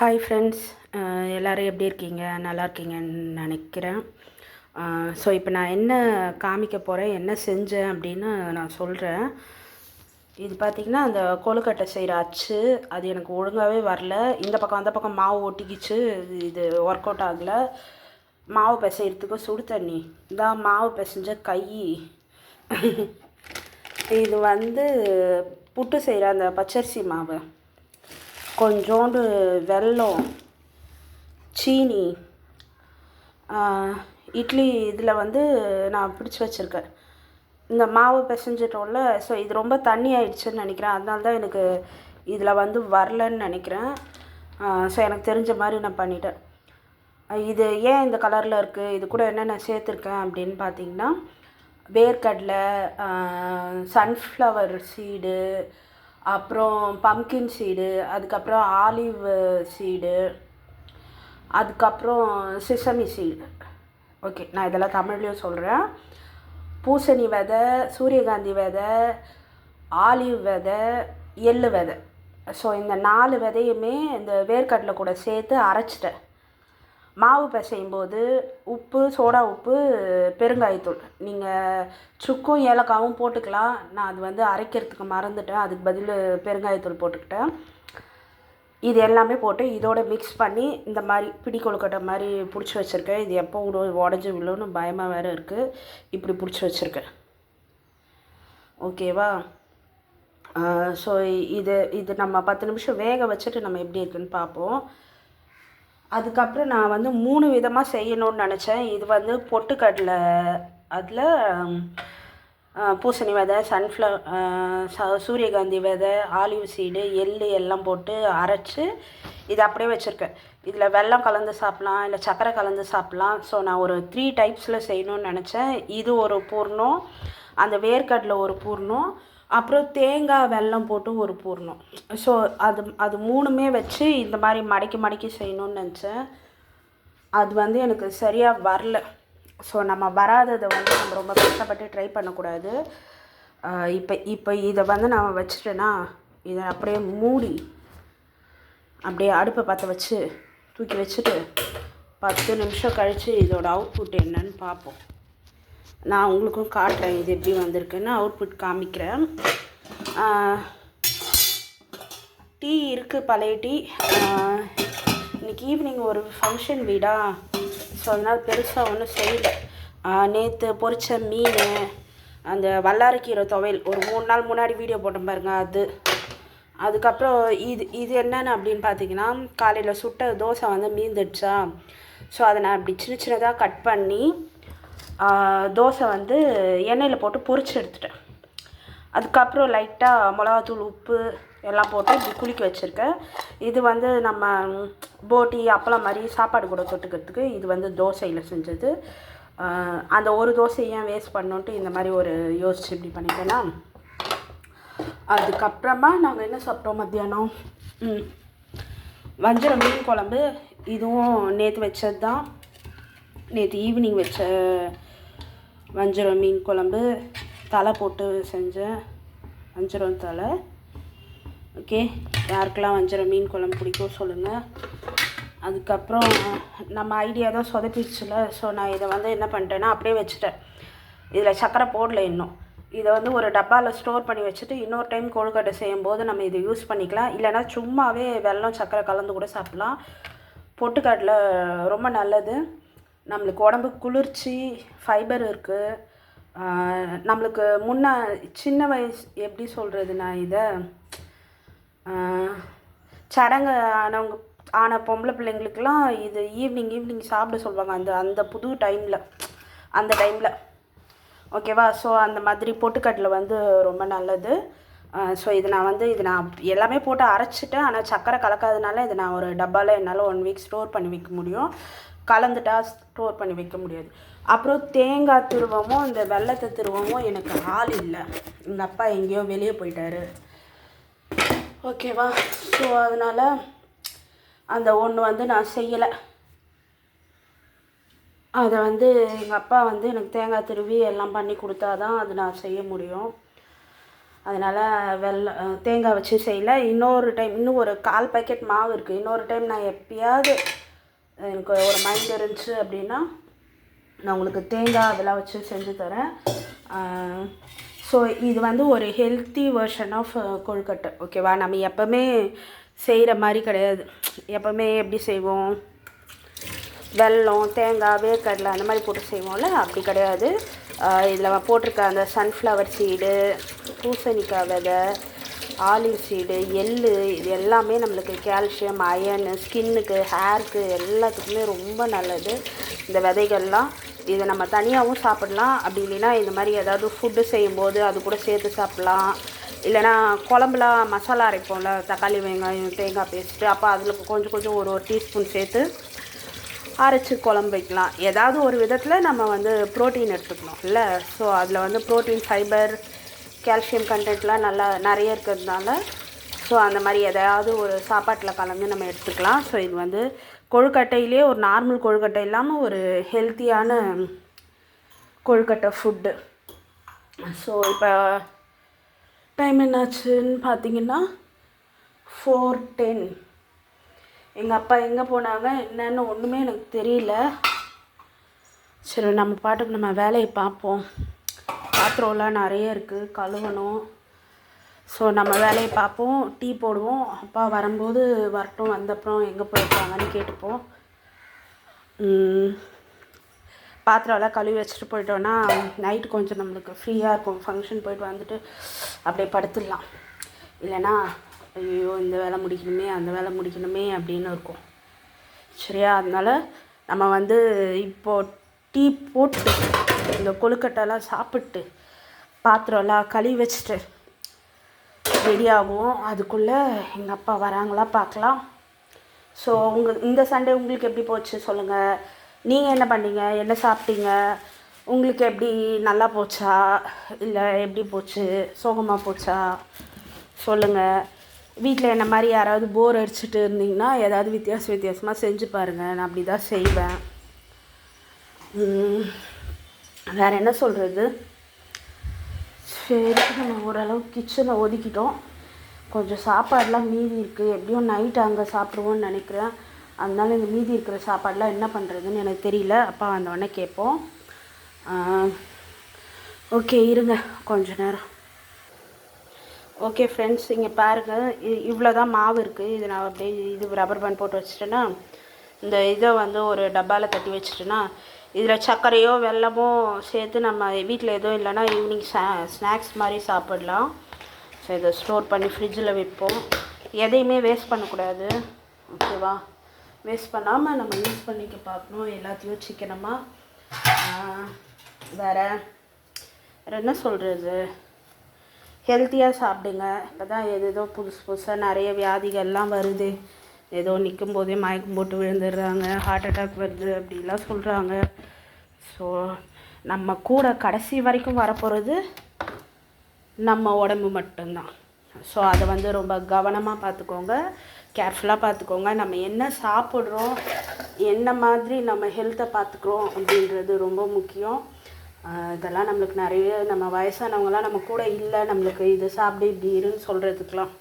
Hi friends எல்லோரும் எப்படி இருக்கீங்க? நல்லா இருக்கீங்கன்னு நினைக்கிறேன். ஸோ இப்போ நான் என்ன காமிக்க போகிறேன் என்ன செஞ்சேன் அப்படின்னு நான் சொல்கிறேன் இது பார்த்திங்கன்னா அந்த கொழுக்கட்டை செய்கிற அச்சு. அது எனக்கு ஒழுங்காகவே வரல. இந்த பக்கம் அந்த பக்கம் மாவு ஒட்டிக்கிச்சு. இது ஒர்க் அவுட் ஆகலை. மாவு பிசைகிறதுக்கு சுடு தண்ணி. இதான் மாவு பிசைஞ்ச கை. இது வந்து புட்டு செய்கிற அந்த பச்சரிசி மாவு. கொஞ்சோண்டு வெல்லம் சீனி இட்லி இதில் வந்து நான் பிடிச்சி வச்சுருக்கேன். இந்த மாவு பிசைஞ்சிட்டோம்ல ஸோ இது ரொம்ப தண்ணி ஆயிடுச்சுன்னு நினைக்கிறேன். அதனால தான் எனக்கு இதில் வந்து வரலன்னு நினைக்கிறேன். ஸோ எனக்கு தெரிஞ்ச மாதிரி நான் பண்ணிட்டேன். இது ஏன் இந்த கலரில் இருக்குது இது கூட என்னென்ன சேர்த்துருக்கேன் அப்படின்னு பார்த்தீங்கன்னா வேர்க்கடலை சன்ஃப்ளவர் சீடு அப்புறம் பம்கின் சீடு அதுக்கப்புறம் ஆலிவ் சீடு அதுக்கப்புறம் சிசமி சீடு ஓகே நான் இதெல்லாம் தமிழ்லேயும் சொல்கிறேன் பூசணி விதை சூரியகாந்தி விதை ஆலிவ் விதை எள்ளு விதை. ஸோ இந்த நாலு விதையுமே இந்த வேர்க்கடலை கூட சேர்த்து அரைச்சிட்டேன். மாவு பிசையும் போது உப்பு சோடா உப்பு பெருங்காயத்தூள். நீங்கள் சுக்கும் ஏலக்காவும் போட்டுக்கலாம். நான் அது வந்து அரைக்கிறதுக்கு மறந்துட்டேன். அதுக்கு பதில் பெருங்காயத்தூள் போட்டுக்கிட்டேன். இது எல்லாமே போட்டு இதோட மிக்ஸ் பண்ணி இந்த மாதிரி பிடி கொழுக்கட்டை மாதிரி பிடிச்சி வச்சுருக்கேன். இது எப்போ விடு உடஞ்சி விழுன்னு பயமாக வேறு இருக்குது இப்படி பிடிச்சி வச்சுருக்கேன். ஓகேவா? ஸோ இது இது நம்ம பத்து நிமிஷம் வேக வச்சுட்டு நம்ம எப்படி இருக்குன்னு பார்ப்போம். அதுக்கப்புறம் நான் வந்து மூணு விதமாக செய்யணும்னு நினச்சேன். இது வந்து பொட்டுக்கடலை அதில் பூசணி விதை சன்ஃப்ளவர் ச சூரியகாந்தி விதை ஆலிவ் சீடு எள்ளு எல்லாம் போட்டு அரைச்சி இது அப்படியே வச்சுருக்கேன். இதில் வெல்லம் கலந்து சாப்பிட்லாம் இல்லை சர்க்கரை கலந்து சாப்பிட்லாம். ஸோ நான் ஒரு த்ரீ டைப்ஸில் செய்யணும்னு நினச்சேன். இது ஒரு பூர்ணம் அந்த வேர்க்கடலை ஒரு பூர்ணம் அப்புறம் தேங்காய் வெல்லம் போட்டு ஒரு பூர்ணம். ஸோ அது அது மூணுமே வச்சு இந்த மாதிரி மடக்கி மடக்கி செய்யணும்னு நினச்சேன். அது வந்து எனக்கு சரியாக வரல. ஸோ நம்ம வராததை வந்து நம்ம ரொம்ப கஷ்டப்பட்டு ட்ரை பண்ணக்கூடாது. இப்போ இப்போ இதை வந்து நான் வச்சுட்டேன்னா இதை அப்படியே மூடி அப்படியே அடுப்பை பற்ற வச்சு தூக்கி வச்சுட்டு பத்து நிமிஷம் கழித்து இதோட அவுட்புட் என்னன்னு பார்ப்போம். நான் உங்களுக்கும் காட்டுறேன் இது எப்படி வந்திருக்குன்னு அவுட்புட் காமிக்கிறேன். டீ இருக்குது பழைய டீ. இன்றைக்கி இன்னைக்கு ஈவினிங் ஒரு ஃபங்க்ஷன் வீடா? ஸோ அதனால் பெருசாக ஒன்றும் செய்யலை. நேற்று பொரித்த மீன் அந்த வல்லாரக்கீரை துவையல். ஒரு மூணு நாள் முன்னாடி வீடியோ போட்டேன் பாருங்க அது. அதுக்கப்புறம் இது இது என்னென்னு அப்படின்னு பார்த்தீங்கன்னா காலையில் சுட்ட தோசை வந்து மீந்துடுச்சா? ஸோ அதை நான் இப்படி சின்ன சின்னதாக கட் பண்ணி தோசை வந்து எண்ணெயில் போட்டு பொரிச்சு எடுத்துட்டேன். அதுக்கப்புறம் லைட்டாக மிளகாத்தூள் உப்பு எல்லாம் போட்டு இப்படி குளிக்க வச்சுருக்கேன். இது வந்து நம்ம போட்டி அப்பளம் மாதிரி சாப்பாடு கூட தொட்டுக்கிறதுக்கு இது வந்து தோசையில் செஞ்சது. அந்த ஒரு தோசை ஏன் வேஸ்ட் பண்ணோன்ட்டு இந்த மாதிரி ஒரு யோசிச்சு இப்படி பண்ணிட்டேன்னா அதுக்கப்புறமா நாங்கள் என்ன சாப்பிட்டோம் மத்தியானம்? ம் வஞ்சரம் மீன் குழம்பு. இதுவும் நேற்று வச்சது தான் நேற்று ஈவினிங் வச்ச வஞ்சரம் மீன் குழம்பு தலை போட்டு செஞ்சேன். வஞ்சரம் தலை. ஓகே. யாருக்கெல்லாம் வஞ்சரம் மீன் குழம்பு பிடிக்கும் சொல்லுங்கள் அதுக்கப்புறம் நம்ம ஐடியா தான் சொதப்பிடுச்சுல ஸோ நான் இதை வந்து என்ன பண்ணிட்டேன்னா அப்படியே வச்சுட்டேன். இதில் சக்கரை போடல இன்னும். இதை வந்து ஒரு டப்பாவில் ஸ்டோர் பண்ணி வச்சுட்டு இன்னொரு டைம் கொழுக்கட்டை செய்யும்போது நம்ம இதை யூஸ் பண்ணிக்கலாம். இல்லைன்னா சும்மாவே வெல்லம் சக்கரை கலந்து கூட சாப்பிட்லாம். பொட்டுக்கடலை ரொம்ப நல்லது. நம்மளுக்கு உடம்புக்கு குளிர்ச்சி ஃபைபர் இருக்குது நம்மளுக்கு முன்ன சின்ன வயசு எப்படி சொல்கிறது நான் இதை சடங்கு ஆனவங்க ஆன பொம்பளை பிள்ளைங்களுக்கெல்லாம் இது ஈவினிங் ஈவினிங் சாப்பிட சொல்லுவாங்க. அந்த அந்த புது டைமில் அந்த டைமில் ஓகேவா ஸோ அந்த மாதிரி பொட்டுக்கட்டில் வந்து ரொம்ப நல்லது. ஸோ இது நான் வந்து இது நான் எல்லாமே போட்டு அரைச்சிட்டேன். ஆனால் சக்கரை கலக்காதனால இது நான் ஒரு டப்பாவில் என்னால் ஒன் வீக் ஸ்டோர் பண்ணி வைக்க முடியும். கலந்துட்டா ஸ்டோர் பண்ணி வைக்க முடியாது. அப்புறம் தேங்காய் திருவமும் இந்த வெள்ளத்தை திருவமும் எனக்கு ஆள் இல்லை. எங்கள் அப்பா எங்கேயோ வெளியே போயிட்டாரு. ஓகேவா? ஸோ அதனால் அந்த ஒன்று வந்து நான் செய்யலை. அதை வந்து எங்கள் அப்பா வந்து எனக்கு தேங்காய் திருவி எல்லாம் பண்ணி கொடுத்தா தான் அது நான் செய்ய முடியும். அதனால் வெள்ளை தேங்காய் வச்சு செய்யல. இன்னொரு டைம் இன்னும் ஒரு கால் பாக்கெட் மாவு இருக்குது இன்னொரு டைம் நான் எப்பயாவது எனக்கு ஒரு மைண்ட் இருந்துச்சு அப்படின்னா நான் உங்களுக்கு தேங்காய் அதெல்லாம் வச்சு செஞ்சு தரேன். ஸோ இது வந்து ஒரு ஹெல்த்தி வெர்ஷன் ஆஃப் கொழுக்கட்டை. ஓகேவா நம்ம எப்போவுமே செய்கிற மாதிரி கிடையாது. எப்போவுமே எப்படி செய்வோம்? வெல்லம் தேங்காய் வேர்க்கடலை அந்த மாதிரி போட்டு செய்வோம்ல? அப்படி கிடையாது. இதில் போட்டிருக்க அந்த சன்ஃப்ளவர் சீடு பூசணிக்காய் விதை ஆலிவ் சீடு எள் இது எல்லாமே நம்மளுக்கு கால்சியம் அயனு ஸ்கின்னுக்கு ஹேருக்கு எல்லாத்துக்குமே ரொம்ப நல்லது. இந்த விதைகள்லாம் இதை நம்ம தனியாகவும் சாப்பிடலாம். அப்படி இல்லைன்னா இந்த மாதிரி ஏதாவது ஃபுட்டு செய்யும்போது அது கூட சேர்த்து சாப்பிட்லாம். இல்லைனா குழம்புலாம் மசாலா அரைப்போம்ல தக்காளி வெங்காயம் தேங்காய் பேஸ்ட்டு அப்போ அதில் கொஞ்சம் கொஞ்சம் ஒரு ஒரு டீஸ்பூன் சேர்த்து அரைச்சி குழம்பு வைக்கலாம். ஏதாவது ஒரு விதத்தில் நம்ம வந்து ப்ரோட்டீன் எடுத்துக்கணும் இல்லை? ஸோ அதில் வந்து ப்ரோட்டீன் ஃபைபர் கால்சியம் கண்டென்ட்லாம் நல்லா நிறைய இருக்கிறதுனால ஸோ அந்த மாதிரி எதையாவது ஒரு சாப்பாட்டில் கலந்து நம்ம எடுத்துக்கலாம். ஸோ இது வந்து கொழுக்கட்டையிலே ஒரு நார்மல் கொழுக்கட்டை இல்லாமல் ஒரு ஹெல்த்தியான கொழுக்கட்டை ஃபுட்டு ஸோ இப்போ டைம் என்னாச்சுன்னு பார்த்தீங்கன்னா ஃபோர் டென் எங்கள் அப்பா எங்கே போனாங்க என்னன்னு ஒன்றுமே எனக்கு தெரியல. சரி நம்ம பாட்டுக்கு நம்ம வேலையை பார்ப்போம். பாத்திரம்லாம் நிறைய இருக்குது கழுவணும். ஸோ நம்ம வேலையை பார்ப்போம் டீ போடுவோம். அப்பா வரும்போது வரட்டும் வந்தப்புறம் எங்கே போயிருக்காங்கன்னு கேட்டுப்போம். பாத்திரம்லாம் கழுவி வச்சுட்டு போயிட்டோன்னா நைட்டு கொஞ்சம் நம்மளுக்கு ஃப்ரீயாக இருக்கும். ஃபங்க்ஷன் போயிட்டு வந்துட்டு அப்படியே படுத்துடலாம். இல்லைன்னா ஐயோ இந்த வேலை முடிக்கணுமே அந்த வேலை முடிக்கணுமே அப்படின்னு இருக்கும். சரியா? அதனால் நம்ம வந்து இப்போது டீ போட்டு இந்த கொழுக்கட்டைலாம் சாப்பிட்டு பாத்திரம்லாம் கழுவி வச்சுட்டு ரெடி ஆகும் அதுக்குள்ளே எங்கள் அப்பா வராங்களா பார்க்கலாம். ஸோ உங்கள் இந்த சண்டே உங்களுக்கு எப்படி போச்சு சொல்லுங்கள் நீங்கள் என்ன பண்ணீங்க? என்ன சாப்பிட்டீங்க? உங்களுக்கு எப்படி நல்லா போச்சா? இல்லை எப்படி போச்சு? சோகமாக போச்சா? சொல்லுங்கள் வீட்டில் என்ன மாதிரி யாராவது போர் அடிச்சுட்டு இருந்தீங்கன்னா ஏதாவது வித்தியாச வித்தியாசமாக செஞ்சு பாருங்கள் நான் அப்படி தான் செய்வேன் வேறு என்ன சொல்கிறது சரி நம்ம ஓரளவு கிச்சனை ஒதுக்கிட்டோம். கொஞ்சம் சாப்பாடெலாம் மீதி இருக்குது எப்படியும் நைட் அங்கே சாப்பிடுவோன்னு நினைக்கிறேன். அதனால இந்த மீதி இருக்கிற சாப்பாடெலாம் என்ன பண்ணுறதுன்னு எனக்கு தெரியல. அப்பா வந்தவொடனே கேட்போம். ஓகே இருங்க. கொஞ்ச நேரம். ஓகே ஃப்ரெண்ட்ஸ் இங்கே பாருங்கள் இவ்வளோ தான் மாவு இருக்குது இது நான் அப்படியே இது ரப்பர் பேண்ட் போட்டு வச்சுட்டேன்னா இந்த இதை வந்து ஒரு டப்பாவில் கட்டி வச்சுட்டேன்னா இதில் சர்க்கரையோ வெல்லமோ சேர்த்து நம்ம வீட்டில் எதுவும் இல்லைன்னா ஈவினிங் ஸ்நாக்ஸ் மாதிரி சாப்பிடலாம். ஸோ இதை ஸ்டோர் பண்ணி ஃப்ரிட்ஜில் வைப்போம். எதையுமே வேஸ்ட் பண்ணக்கூடாது. ஓகேவா வேஸ்ட் பண்ணாமல் நம்ம யூஸ் பண்ணிக்க பார்க்கணும். எல்லாத்தையும் சிக்கனமாக வேறு வேறு என்ன சொல்கிறது ஹெல்த்தியாக சாப்பிடுங்க. இப்போ தான் எது ஏதோ புதுசு புதுசாக நிறைய வியாதிகள்லாம் வருது. ஏதோ நிற்கும் போதே மயக்கம் போட்டு விழுந்துடுறாங்க ஹார்ட் அட்டாக் வருது அப்படிலாம் சொல்கிறாங்க ஸோ நம்ம கூட கடைசி வரைக்கும் வரப்போகிறது நம்ம உடம்பு மட்டும்தான். ஸோ அதை வந்து ரொம்ப கவனமாக பார்த்துக்கோங்க. கேர்ஃபுல்லாக பார்த்துக்கோங்க. நம்ம என்ன சாப்பிட்றோம் என்ன மாதிரி நம்ம ஹெல்த்தை பார்த்துக்குறோம் அப்படின்றது ரொம்ப முக்கியம். இதெல்லாம் நம்மளுக்கு நிறைய நம்ம வயசானவங்களாம் நம்ம கூட இல்லை நம்மளுக்கு இது சாப்பிடு இப்படி இருன்னு சொல்கிறதுக்கெலாம்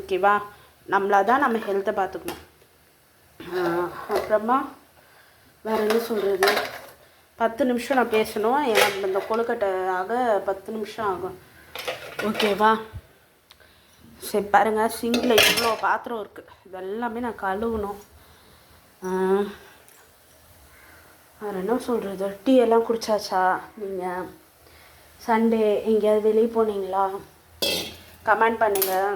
ஓகேவா நம்மளாக தான் நம்ம ஹெல்த்தை பார்த்துக்கணும். அப்புறமா வேறு என்ன சொல்கிறது பத்து நிமிஷம் நான் பேசணும். எனக்கு இந்த கொழுக்கட்டை ஆக பத்து நிமிஷம் ஆகும். ஓகேவா சரி பாருங்கள் சிங்கில் இவ்வளோ பாத்திரம் இருக்குது இதெல்லாமே நான் கழுவணும். வேறு என்ன சொல்கிறது டீ எல்லாம் குடிச்சாச்சா? நீங்கள் சண்டே எங்கேயாவது வெளியே போனீங்களா? கமெண்ட் பண்ணுங்கள்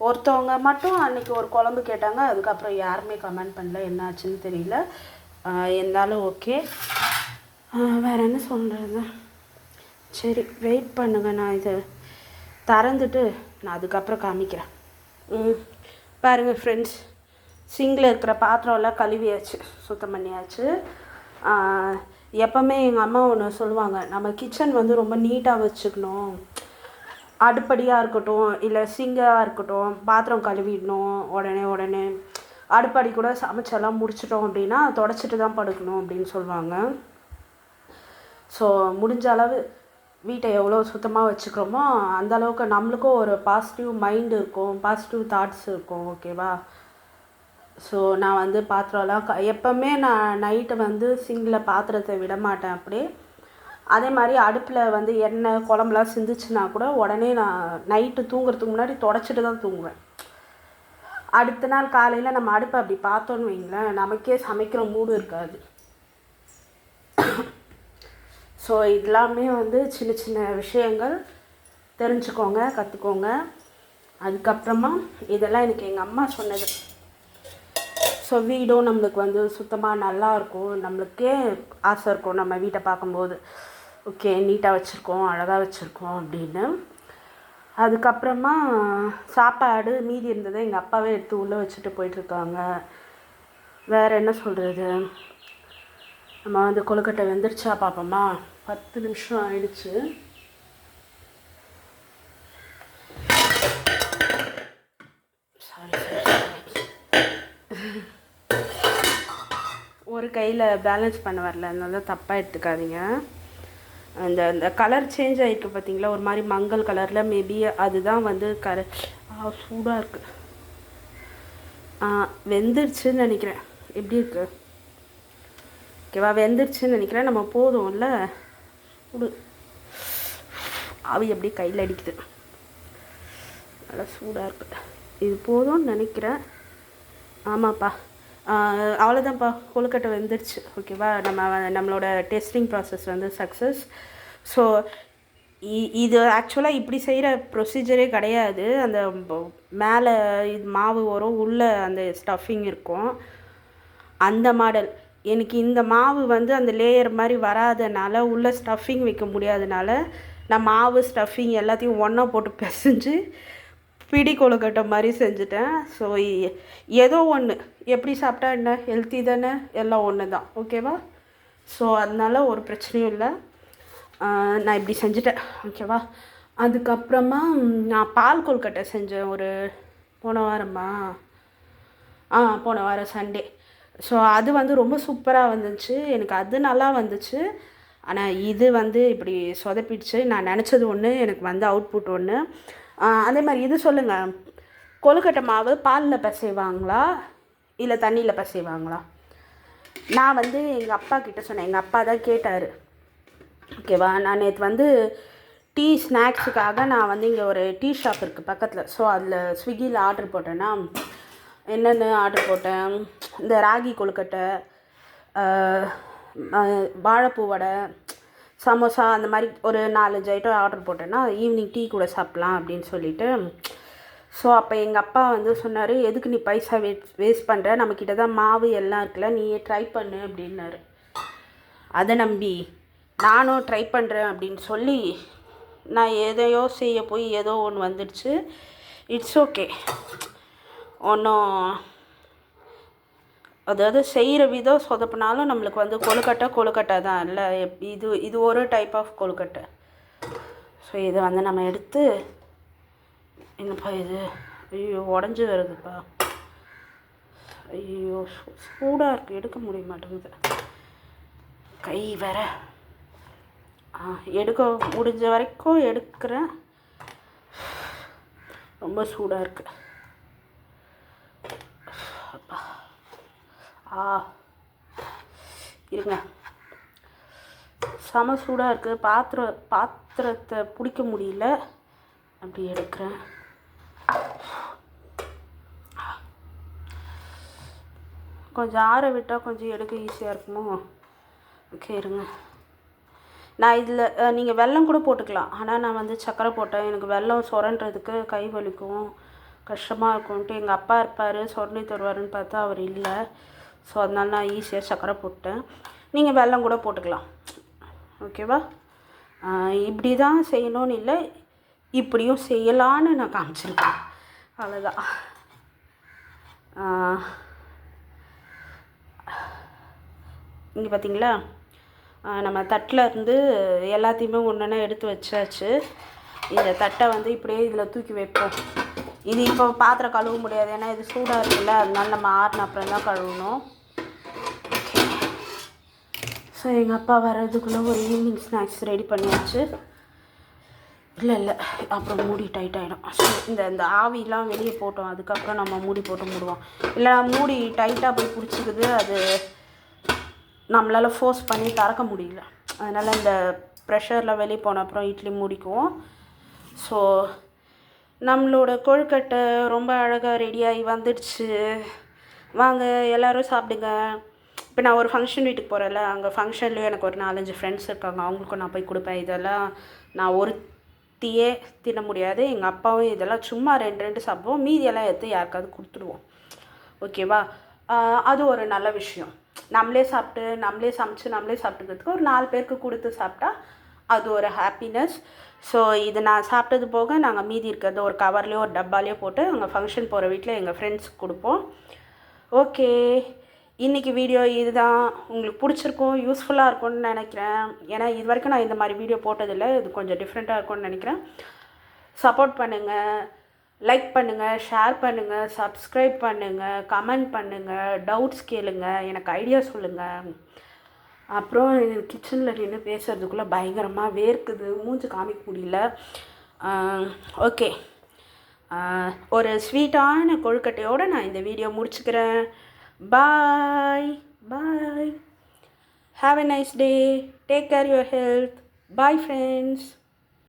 ஒருத்தவங்க மட்டும் அன்றைக்கி ஒரு குழம்பு கேட்டாங்க அதுக்கப்புறம் யாருமே கமெண்ட் பண்ணல. என்ன ஆச்சுன்னு தெரியல இருந்தாலும் ஓகே வேறு என்ன சொல்கிறது சரி வெயிட் பண்ணுங்கள் நான் இதை திறந்துட்டு நான் அதுக்கப்புறம் காமிக்கிறேன். ம் பாருங்கள் ஃப்ரெண்ட்ஸ் சிங்கில் இருக்கிற பாத்திரம்லாம் கழுவியாச்சு சுத்தம் பண்ணியாச்சு. எப்போவுமே எங்கள் அம்மா ஒன்று சொல்லுவாங்க நம்ம கிச்சன் வந்து ரொம்ப நீட்டாக வச்சுக்கணும். அடுப்படியாக இருக்கட்டும் இல்லை சிங்காக இருக்கட்டும் பாத்திரம் கழுவிடணும் உடனே உடனே. அடுப்படி கூட சமைச்செல்லாம் முடிச்சிட்டோம் அப்படின்னா தொடச்சிட்டு தான் படுக்கணும் அப்படின்னு சொல்லுவாங்க. ஸோ முடிஞ்ச அளவு வீட்டை எவ்வளோ சுத்தமாக வச்சுக்கிறோமோ அந்த அளவுக்கு நம்மளுக்கும் ஒரு பாசிட்டிவ் மைண்ட் இருக்கும் பாசிட்டிவ் தாட்ஸ் இருக்கும் ஓகேவா ஸோ நான் வந்து பாத்திரம்லாம் க எப்போவுமே நான் நைட்டு வந்து சிங்கில் பாத்திரத்தை விட மாட்டேன் அப்படியே. அதே மாதிரி அடுப்பில் வந்து எண்ணெய் குழம்புலாம் சிந்துச்சுன்னா கூட உடனே நான் நைட்டு தூங்குறதுக்கு முன்னாடி தொடச்சிட்டு தான் தூங்குவேன். அடுத்த நாள் காலையில் நம்ம அடுப்பை அப்படி பார்த்தோன்னு வைங்களேன் நமக்கே சமைக்கிற மூடு இருக்காது. ஸோ இதெல்லாமே வந்து சின்ன சின்ன விஷயங்கள். தெரிஞ்சுக்கோங்க கற்றுக்கோங்க அதுக்கப்புறமா இதெல்லாம் எனக்கு எங்கள் அம்மா சொன்னது. ஸோ வீடும் நம்மளுக்கு வந்து சுத்தமாக நல்லா இருக்கும். நம்மளுக்கே ஆசை இருக்கும் நம்ம வீட்டை பார்க்கும்போது. ஓகே நீட்டாக வச்சுருக்கோம் அழகாக வச்சுருக்கோம் அப்படின்னு. அதுக்கப்புறமா சாப்பாடு மீதி இருந்ததை எங்கள் அப்பாவே எடுத்து உள்ளே வச்சுட்டு போயிட்டுருக்காங்க. வேறு என்ன சொல்கிறது நம்ம வந்து கொழுக்கட்டை வெந்துருச்சா பார்ப்போமா பத்து நிமிஷம் ஆயிடுச்சு. சாரி ஒரு கையில் பேலன்ஸ் பண்ண வரல. அதனால தப்பாக எடுத்துக்காதீங்க. அந்த அந்த கலர் சேஞ்ச் ஆகிருக்கு பார்த்தீங்களா ஒரு மாதிரி மங்கல் கலரில் மேபி அதுதான் வந்து கர சூடாக இருக்குது வெந்துருச்சுன்னு நினைக்கிறேன். எப்படி இருக்கு? ஓகேவா வெந்துருச்சுன்னு நினைக்கிறேன். நம்ம போதும்ல? விடு ஆவி அப்படியே கையில் அடிக்குது. நல்லா சூடாக இருக்குது இது போதும்னு நினைக்கிறேன். ஆமாப்பா. அவ்வளோதான்ப்பா கொழுக்கட்டை வெந்துருச்சு. ஓகேவா? நம்ம நம்மளோட டெஸ்டிங் ப்ராசஸ் வந்து சக்ஸஸ் ஸோ இது ஆக்சுவலாக இப்படி செய்கிற ப்ரொசீஜரே கிடையாது. அந்த மேலே இது மாவு வரும். உள்ளே அந்த ஸ்டஃபிங் இருக்கும். அந்த மாடல் எனக்கு இந்த மாவு வந்து அந்த லேயர் மாதிரி வராதனால உள்ள ஸ்டஃபிங் வைக்க முடியாதனால நான் மாவு ஸ்டஃபிங் எல்லாத்தையும் ஒன்றா போட்டு பிசைஞ்சு பிடி கொழுக்கட்டை மாதிரி செஞ்சுட்டேன். ஸோ ஏதோ ஒன்று எப்படி சாப்பிட்டா என்ன? ஹெல்த்தி தானே? எல்லாம் ஒன்று தான் ஓகேவா ஸோ அதனால் ஒரு பிரச்சனையும் இல்லை. நான் இப்படி செஞ்சுட்டேன். ஓகேவா அதுக்கப்புறமா நான் பால் கொழுக்கட்டை செஞ்சேன் ஒரு போன வாரமா? ஆ போன வாரம் சண்டே ஸோ அது வந்து ரொம்ப சூப்பராக வந்துச்சு. எனக்கு அது நல்லா வந்துச்சு. ஆனால் இது வந்து இப்படி சொதப்பிடுச்சு. நான் நினச்சது ஒன்று எனக்கு வந்து அவுட்புட் ஒன்று அதே மாதிரி இது சொல்லுங்கள் கொழுக்கட்டை மாவு பாலில் பிசைவாங்களா? இல்லை தண்ணியில் பிசைவாங்களா? நான் வந்து எங்கள் அப்பா கிட்ட சொன்னேன். எங்கள் அப்பா தான் கேட்டார். ஓகேவா? நான் நேற்று வந்து டீ ஸ்நாக்ஸுக்காக நான் வந்து இங்கே ஒரு டீ ஷாப் இருக்குது பக்கத்தில். ஸோ அதில் ஸ்விக்கியில் ஆர்டர் போட்டேன்னா என்னென்ன ஆர்டர் போட்டேன்? இந்த ராகி கொழுக்கட்டை வாழைப்பூ வடை சமோசா அந்த மாதிரி ஒரு நாலஞ்சு ஐட்டம் ஆர்டர் போட்டேன்னா ஈவினிங் டீ கூட சாப்பிட்லாம் அப்படின்னு சொல்லிட்டு. ஸோ அப்போ எங்கள் அப்பா வந்து சொன்னார் எதுக்கு நீ பைசா வேஸ்ட் வேஸ்ட் பண்ணுற நம்மக்கிட்ட தான் மாவு எல்லாம் இருக்குல்ல நீயே ட்ரை பண்ணு அப்படின்னாரு. அதை நம்பி நானும் ட்ரை பண்ணுறேன் அப்படின்னு சொல்லி நான் எதையோ செய்ய போய் ஏதோ ஒன்று வந்துடுச்சு. இட்ஸ் ஓகே ஒன்றும் அதாவது செய்கிற விதம் சொதப்பினாலும் நம்மளுக்கு வந்து கொழுக்கட்டை கொழுக்கட்டை தான். இல்லை எப் இது இது ஒரு டைப் ஆஃப் கொழுக்கட்டை. ஸோ இதை வந்து நம்ம எடுத்து என்னப்பா இது? ஐயோ உடஞ்சி வருதுப்பா. ஐயோ சூடாக இருக்குது எடுக்க முடிய மாட்டேங்குது. கை வேற. ஆ எடுக்க முடிஞ்ச வரைக்கும் எடுக்கிறேன். ரொம்ப சூடாக இருக்குது ஆ. இருங்க. செம சூடாக இருக்குது பாத்திரம் பாத்திரத்தை பிடிக்க முடியல. அப்படி எடுக்கிறேன். கொஞ்சம் ஆற விட்டால் கொஞ்சம் எடுக்க ஈஸியாக இருக்குமோ? ஓகே இருங்க. நான் இதில் நீங்கள் வெல்லம் கூட போட்டுக்கலாம். ஆனால் நான் வந்து சர்க்கரை போட்டேன். எனக்கு வெல்லம் சுரண்டுறதுக்கு கை வலிக்கும். கஷ்டமாக இருக்கும்ன்ட்டு எங்கள் அப்பா இருப்பார் சுரண்டி தருவாருன்னு பார்த்தா அவர் இல்லை. ஸோ அதனால நான் ஈஸியாக சர்க்கரை போட்டேன் நீங்கள் வெல்லம் கூட போட்டுக்கலாம். ஓகேவா இப்படி தான் செய்யணும்னு இல்லை இப்படியும் செய்யலான்னு நான் காமிச்சிருக்கேன். அவ்வளோதான் இங்கே பார்த்தீங்களா நம்ம தட்டில் இருந்து எல்லாத்தையுமே ஒன்றுனா எடுத்து வச்சாச்சு. இந்த தட்டை வந்து இப்படியே இதில் தூக்கி வைப்போம். இது இப்போ பாத்திரம் கழுவ முடியாது ஏன்னா இது சூடாக இருக்குல்ல அதனால நம்ம ஆறுன அப்புறம் தான் கழுவணும். ஸோ எங்கள் அப்பா வர்றதுக்குள்ளே ஒரு ஈவினிங் ஸ்நாக்ஸ் ரெடி பண்ணியாச்சு. இல்லை இல்லை. அப்புறம் மூடி டைட் ஆகிடும் இந்த இந்த ஆவிலாம் வெளியே போட்டோம். அதுக்கப்புறம் நம்ம மூடி போட்டு மூடுவோம். இல்லை மூடி டைட்டாக போய் பிடிச்சிக்குது. அது நம்மளால் ஃபோர்ஸ் பண்ணி திறக்க முடியல. அதனால் இந்த ப்ரெஷரில் வெளியே போன அப்புறம் இட்லி மூடிக்குவோம். ஸோ நம்மளோட கொழுக்கட்டை ரொம்ப அழகாக ரெடியாகி வந்துடுச்சு. வாங்க எல்லோரும் சாப்பிடுங்க. இப்போ நான் ஒரு ஃபங்க்ஷன் வீட்டுக்கு போகிறேன்ல அங்கே ஃபங்க்ஷன்லேயும் எனக்கு ஒரு நாலஞ்சு ஃப்ரெண்ட்ஸ் இருக்காங்க. அவங்களுக்கும் நான் போய் கொடுப்பேன். இதெல்லாம் நான் ஒருத்தியே தின்ன முடியாது. எங்கள் அப்பாவும் இதெல்லாம் சும்மா ரெண்டு ரெண்டு சாப்பிடுவோம். மீதியெல்லாம் எடுத்து யாருக்காவது கொடுத்துடுவோம். ஓகேவா? அது ஒரு நல்ல விஷயம். நம்மளே சாப்பிட்டு நம்மளே சமைச்சு நம்மளே சாப்பிட்டுக்கிறதுக்கு ஒரு நாலு பேருக்கு கொடுத்து சாப்பிட்டா அது ஒரு ஹாப்பினஸ் ஸோ இது நான் சாப்பிட்டது போக நாங்கள் மீதி இருக்கிறது ஒரு கவர்லேயோ ஒரு டப்பாலேயோ போட்டு அங்கே ஃபங்க்ஷன் போகிற வீட்டில் எங்கள் ஃப்ரெண்ட்ஸுக்கு கொடுப்போம். ஓகே இன்றைக்கி வீடியோ இதுதான். உங்களுக்கு பிடிச்சிருக்கும் யூஸ்ஃபுல்லாக இருக்கும்னு நினைக்கிறேன். ஏன்னா இது வரைக்கும் நான் இந்த மாதிரி வீடியோ போட்டதில்லை. இது கொஞ்சம் டிஃப்ரெண்ட்டாக இருக்கும்னு நினைக்கிறேன். சப்போர்ட் பண்ணுங்கள் லைக் பண்ணுங்கள் ஷேர் பண்ணுங்கள் சப்ஸ்கிரைப் பண்ணுங்கள் கமெண்ட் பண்ணுங்கள் டவுட்ஸ் கேளுங்க. எனக்கு ஐடியா சொல்லுங்கள் அப்புறம் கிச்சனில் நின்று பேசுகிறதுக்குள்ளே பயங்கரமாக வேர்க்குது. மூஞ்சி காமிக்க முடியல. ஓகே ஒரு ஸ்வீட்டான கொழுக்கட்டையோடு நான் இந்த வீடியோ முடிச்சுக்கிறேன். Bye bye have a nice day take care your health bye friends